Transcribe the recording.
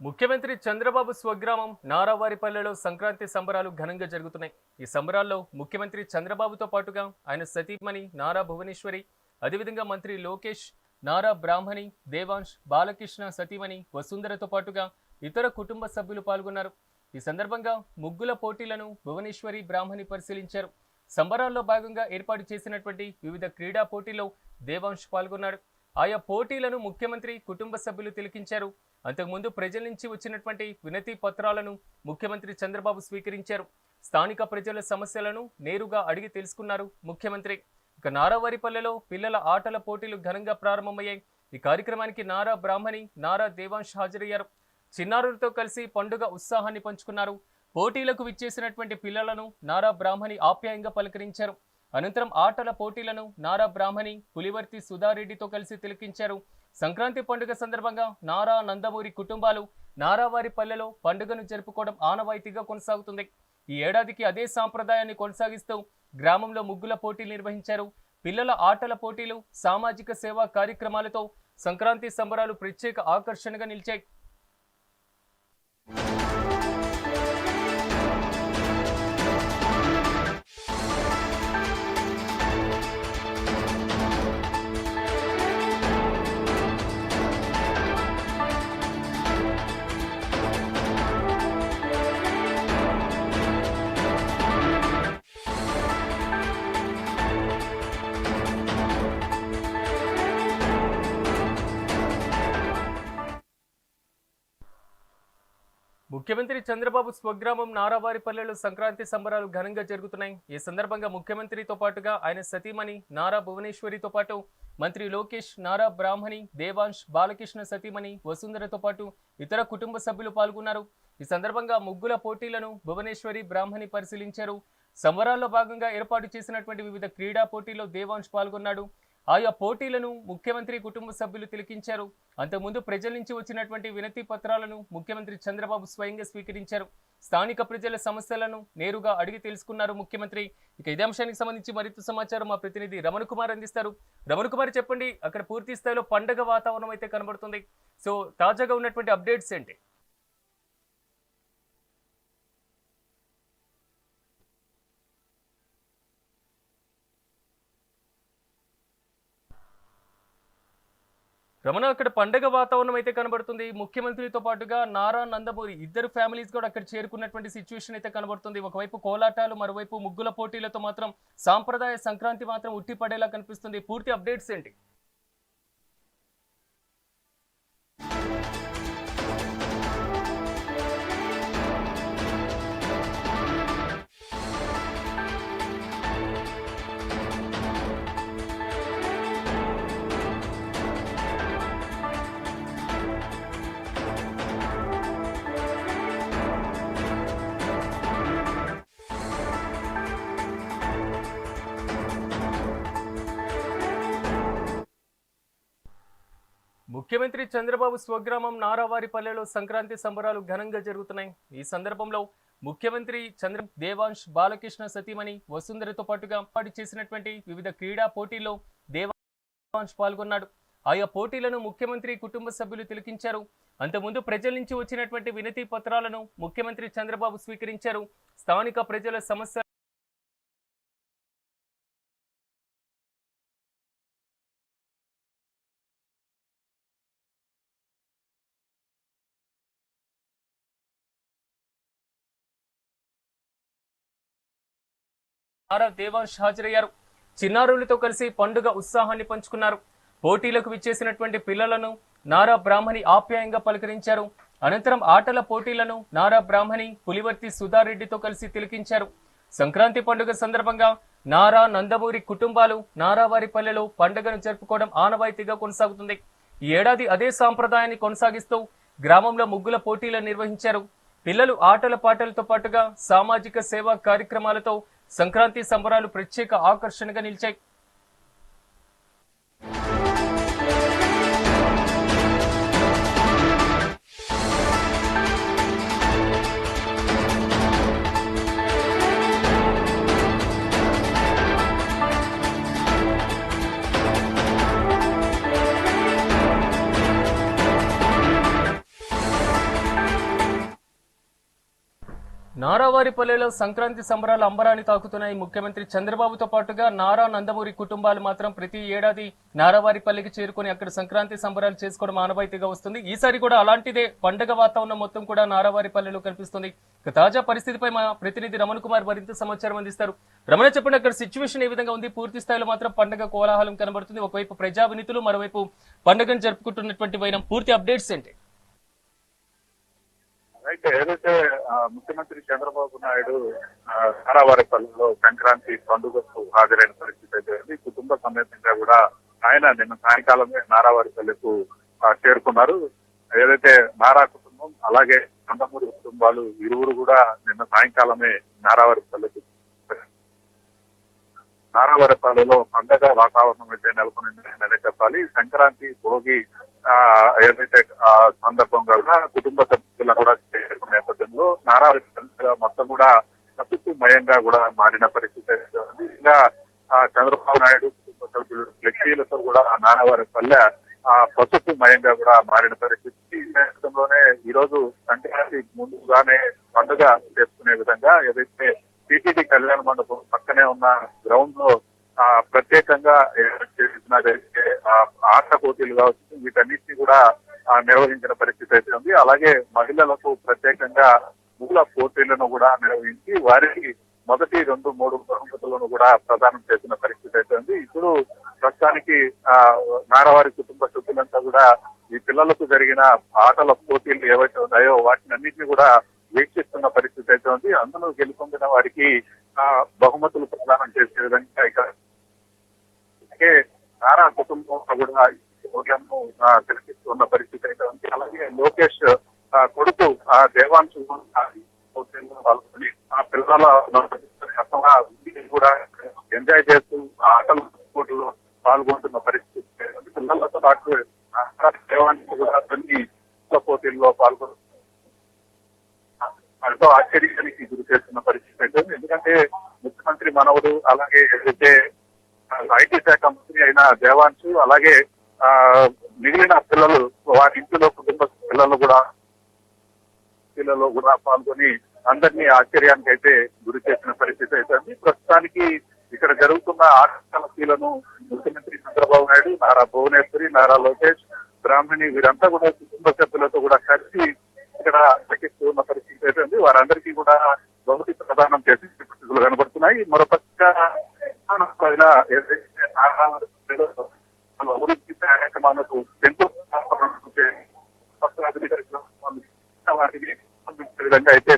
ముఖ్యమంత్రి చంద్రబాబు స్వగ్రామం నారావారిపల్లెలో సంక్రాంతి సంబరాలు ఘనంగా జరుగుతున్నాయి. ఈ సంబరాల్లో ముఖ్యమంత్రి చంద్రబాబుతో పాటుగా ఆయన సతీమణి నారా భువనేశ్వరి అదేవిధంగా మంత్రి లోకేష్ నారా బ్రాహ్మణి దేవాంశ్ బాలకృష్ణ సతీమణి వసుంధరతో పాటుగా ఇతర కుటుంబ సభ్యులు పాల్గొన్నారు. ఈ సందర్భంగా ముగ్గుల పోటీలను భువనేశ్వరి బ్రాహ్మణి పరిశీలించారు. సంబరాల్లో భాగంగా ఏర్పాటు చేసినటువంటి వివిధ క్రీడా పోటీల్లో దేవాంశ్ పాల్గొన్నాడు. ఆయా పోటీలను ముఖ్యమంత్రి కుటుంబ సభ్యులు తిలకించారు. అంతకుముందు ప్రజల నుంచి వచ్చినటువంటి వినతి పత్రాలను ముఖ్యమంత్రి చంద్రబాబు స్వీకరించారు. స్థానిక ప్రజల సమస్యలను నేరుగా అడిగి తెలుసుకున్నారు ముఖ్యమంత్రి. ఇక నారావారిపల్లెలో పిల్లల ఆటల పోటీలు ఘనంగా ప్రారంభమయ్యాయి. ఈ కార్యక్రమానికి నారా బ్రాహ్మణి నారా దేవాంశ్ హాజరయ్యారు. చిన్నారులతో కలిసి పండుగ ఉత్సాహాన్ని పంచుకున్నారు. పోటీలకు విచ్చేసినటువంటి పిల్లలను నారా బ్రాహ్మణి ఆప్యాయంగా పలకరించారు. అనంతరం ఆటల పోటీలను నారా బ్రాహ్మణి పులివర్తి సుధారెడ్డితో కలిసి తిలకించారు. సంక్రాంతి పండుగ సందర్భంగా నారా నందమూరి కుటుంబాలు నారావారి పల్లెలో పండుగను జరుపుకోవడం ఆనవాయితీగా కొనసాగుతుంది. ఈ ఏడాదికి అదే సాంప్రదాయాన్ని కొనసాగిస్తూ గ్రామంలో ముగ్గుల పోటీలు నిర్వహించారు. పిల్లల ఆటల పోటీలు సామాజిక సేవా కార్యక్రమాలతో సంక్రాంతి సంబరాలు ప్రత్యేక ఆకర్షణగా నిలిచాయి. ముఖ్యమంత్రి చంద్రబాబు స్వగ్రామం నారావారిపల్లెలో సంక్రాంతి సంబరాలు ఘనంగా జరుగుతున్నాయి. ఈ సందర్భంగా ముఖ్యమంత్రితో పాటుగా ఆయన సతీమణి నారా భువనేశ్వరితో పాటు మంత్రి లోకేష్ నారా బ్రాహ్మణి దేవాంశ్ బాలకృష్ణ సతీమణి వసుంధరతో పాటు ఇతర కుటుంబ సభ్యులు పాల్గొన్నారు. ఈ సందర్భంగా ముగ్గుల పోటీలను భువనేశ్వరి బ్రాహ్మణి పరిశీలించారు. సంబరాల్లో భాగంగా ఏర్పాటు చేసినటువంటి వివిధ క్రీడా పోటీల్లో దేవాంశ్ పాల్గొన్నాడు. ఆయా పోటీలను ముఖ్యమంత్రి కుటుంబ సభ్యులు తిలకించారు. అంతకుముందు ప్రజల నుంచి వచ్చినటువంటి వినతి పత్రాలను ముఖ్యమంత్రి చంద్రబాబు స్వయంగా స్వీకరించారు. స్థానిక ప్రజల సమస్యలను నేరుగా అడిగి తెలుసుకున్నారు ముఖ్యమంత్రి. ఇక ఇదే అంశానికి సంబంధించి మరింత సమాచారం మా ప్రతినిధి రమణ కుమార్ అందిస్తారు. రమణ కుమార్ చెప్పండి అక్కడ పూర్తి స్థాయిలో పండగ వాతావరణం అయితే కనబడుతుంది. సో తాజాగా ఉన్నటువంటి అప్డేట్స్ ఏంటి? రమణ అక్కడ పండగ వాతావరణం అయితే కనబడుతుంది. ముఖ్యమంత్రితో పాటుగా నారా నందమూరి ఇద్దరు ఫ్యామిలీస్ కూడా అక్కడ చేరుకున్నటువంటి సిచ్యువేషన్ అయితే కనబడుతుంది. ఒకవైపు కోలాటాలు మరోవైపు ముగ్గుల పోటీలతో మాత్రం సాంప్రదాయ సంక్రాంతి మాత్రం ఉట్టిపడేలా కనిపిస్తుంది. పూర్తి అప్డేట్స్ ఏంటి? ముఖ్యమంత్రి చంద్రబాబు స్వగ్రామం నారావారిపల్లెలో సంక్రాంతి సంబరాలు ఘనంగా జరుగుతున్నాయి. ఈ సందర్భంలో ముఖ్యమంత్రి చంద్ర దేవాంశ్ బాలకృష్ణ సతీమణి వసుంధరతో పాటుగా ఏర్పాటు చేసినటువంటి వివిధ క్రీడా పోటీల్లో దేవాంశ్ పాల్గొన్నాడు. ఆయా పోటీలను ముఖ్యమంత్రి కుటుంబ సభ్యులు తిలకించారు. అంతకుముందు ప్రజల నుంచి వచ్చినటువంటి వినతి పత్రాలను ముఖ్యమంత్రి చంద్రబాబు స్వీకరించారు. స్థానిక ప్రజల సమస్య నారా దేవాంశ్ హాజరయ్యారు. చిన్నారులతో కలిసి పండుగ ఉత్సాహాన్ని పంచుకున్నారు. పోటీలకు విచ్చేసినటువంటి పిల్లలను నారా బ్రాహ్మణి ఆప్యాయంగా పలకరించారు. అనంతరం ఆటల పోటీలను నారా బ్రాహ్మణి పులివర్తి సుధారెడ్డితో కలిసి తిలకించారు. సంక్రాంతి పండుగ సందర్భంగా నారా నందమూరి కుటుంబాలు నారావారిపల్లెలో పండుగను జరుపుకోవడం ఆనవాయితీగా కొనసాగుతుంది. ఈ ఏడాది అదే సాంప్రదాయాన్ని కొనసాగిస్తూ గ్రామంలో ముగ్గుల పోటీలను నిర్వహించారు. పిల్లలు ఆటల పాటలతో పాటుగా సామాజిక సేవా కార్యక్రమాలతో సంక్రాంతి సంబరాలు ప్రత్యేక ఆకర్షణగా నిలిచాయి. నారావారిపల్లెలో సంక్రాంతి సంబరాలు అంబరాన్ని తాకుతున్నాయి. ముఖ్యమంత్రి చంద్రబాబుతో పాటుగా నారా నందమూరి కుటుంబాలు మాత్రం ప్రతి ఏడాది నారావారిపల్లెకి చేరుకుని అక్కడ సంక్రాంతి సంబరాలు చేసుకోవడం ఆనవాయితీగా వస్తుంది. ఈసారి కూడా అలాంటిదే పండగ వాతావరణం మొత్తం కూడా నారావారిపల్లెలో కనిపిస్తుంది. తాజా పరిస్థితిపై మా ప్రతినిధి రమణ్ కుమార్ మరింత సమాచారం అందిస్తారు. రమణ చెప్పండి అక్కడ సిచ్యువేషన్ ఏ విధంగా ఉంది? పూర్తి స్థాయిలో మాత్రం పండగ కోలాహలం కనబడుతుంది. ఒకవైపు ప్రజా వినతులు మరోవైపు పండుగను జరుపుకుంటున్నటువంటి వైనం. పూర్తి అప్డేట్స్ ఏంటి? అయితే ఏదైతే ఆ, ముఖ్యమంత్రి చంద్రబాబు నాయుడు ఆ, కారావారిపల్లిలో సంక్రాంతి పండుగకు హాజరైన పరిస్థితి అయితే ఉంది. కుటుంబ సమేతంగా కూడా ఆయన నిన్న సాయంకాలమే నారావారిపల్లికు ఆ, చేరుకున్నారు. ఏదైతే నారా కుటుంబం అలాగే నందమూరి కుటుంబాలు ఇరువురు కూడా నిన్న సాయంకాలమే నారావారిపల్లికి నారావారిపల్లిలో పండగ వాతావరణం అయితే నెలకొనిందని చెప్పాలి. సంక్రాంతి భోగి ఏదైతే ఆ సందర్భంగా కూడా కుటుంబ సభ్యులను కూడా చేరుకున్న నేపథ్యంలో నారావారిపల్లి మొత్తం కూడా మయంగా కూడా మారిన పరిస్థితి ఇంకా ఆ, చంద్రబాబు నాయుడు కుటుంబ సభ్యులు ఫ్లెక్సీలతో కూడా ఆ నారావారిపల్లె ఆ పసుపు మయంగా కూడా మారిన పరిస్థితి. ఈ నేపథ్యంలోనే ఈ రోజు సంక్రాంతి ముందుగానే పండుగ చేసుకునే విధంగా ఏదైతే టీటీడీ కళ్యాణ మండపం పక్కనే ఉన్న గ్రౌండ్లో ఆ ప్రత్యేకంగా ఏర్పాటు ఆట పోటీలు కావచ్చు వీటన్నిటిని కూడా నిర్వహించిన పరిస్థితి అయితే ఉంది. అలాగే మహిళలకు ప్రత్యేకంగా మూల పోటీలను కూడా నిర్వహించి వారికి మొదటి రెండు మూడు బహుమతులను కూడా ప్రదానం చేసిన పరిస్థితి అయితే ఉంది. ఇప్పుడు ప్రస్తుతానికి ఆ నారవారి కుటుంబ సభ్యులంతా కూడా ఈ పిల్లలకు జరిగిన ఆటల పోటీలు ఏవైతే ఉన్నాయో వాటిని అన్నింటినీ కూడా వీక్షిస్తున్న పరిస్థితి అయితే ఉంది. అందులో గెలుపొందిన వారికి ఆ బహుమతులు ప్రదానం చేసే విధంగా ఇక్కడ అలాగే నారా కుటుంబంలో కూడా ఓట్లను తిలకిస్తున్న పరిస్థితి అయితే ఉంది. అలాగే లోకేష్ ఆ, కొడుకు ఆ దేవాంశు కూడా పాల్గొని ఆ పిల్లల కూడా ఎంజాయ్ చేస్తూ ఆ పోటీలో పాల్గొంటున్న పరిస్థితి అయితే ఉంది. పిల్లలతో పాటు నారా దేవాంశు కూడా కొన్ని ఆటల పోటీల్లో పాల్గొని ఎంతో ఆశ్చర్యానికి గురి చేస్తున్న పరిస్థితి అయితే ఎందుకంటే ముఖ్యమంత్రి మనవడు అలాగే ఏదైతే ఐటీ శాఖ మంత్రి అయిన దేవాన్సు అలాగే ఆ మిగిలిన పిల్లలు వారి ఇంటిలో కుటుంబ పిల్లలు కూడా పిల్లలు కూడా పాల్గొని అందరినీ ఆశ్చర్యానికి అయితే గురి చేసిన పరిస్థితి అయితే ప్రస్తుతానికి ఇక్కడ జరుగుతున్న ఆటలను ముఖ్యమంత్రి చంద్రబాబు నాయుడు నారా భువనేశ్వరి నారా లోకేష్ బ్రాహ్మణి వీరంతా కూడా కుటుంబ సభ్యులతో కూడా కలిసి ఇక్కడ లెక్కిస్తూ ఉన్న పరిస్థితి అయితే ఉంది. వారందరికీ కూడా బహుతి ప్రదానం చేసే పరిస్థితులు కనబడుతున్నాయి. మరోపక్క పైన అభివృద్ధి కార్యక్రమాలకు ఎంతో విధంగా అయితే